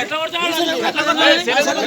ఎట్లా ఎట్లొచ్చి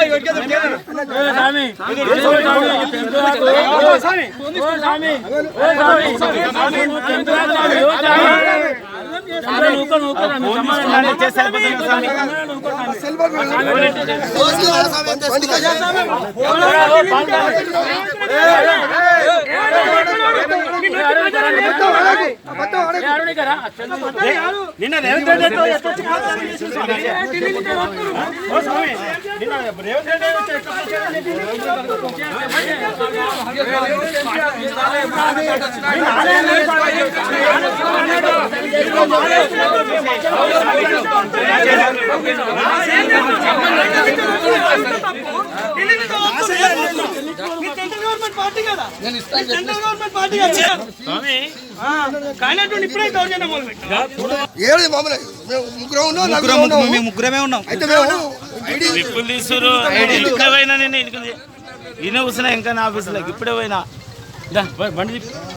స్వామి? ఓ స్వామి, నిన్న రేవంత్ రెడ్డి ఎట్లా ఎట్లొచ్చి నిన్న ఆలయాన్ని గవర్నమెంట్ పార్టీ కదా. సెంట్రల్ గవర్నమెంట్ పార్టీ కదా. కానటువంటి ఇప్పుడే దౌర్జన్యం మొదలు పెట్టారు ఏడు మామూలు మేము ముగ్గురం ఉన్నాం నలుగురం ఉన్నాము. మేము ముగ్గురమే ఉన్నాం. అయితే మేము ఐడి విప్పులు తీసురు ఇప్పుడే పోయినా నేను కూర్చున్నా ఇంకా నా ఆఫీసులోకి ఇప్పుడే పోయినా. దా, బండి తిప్పు.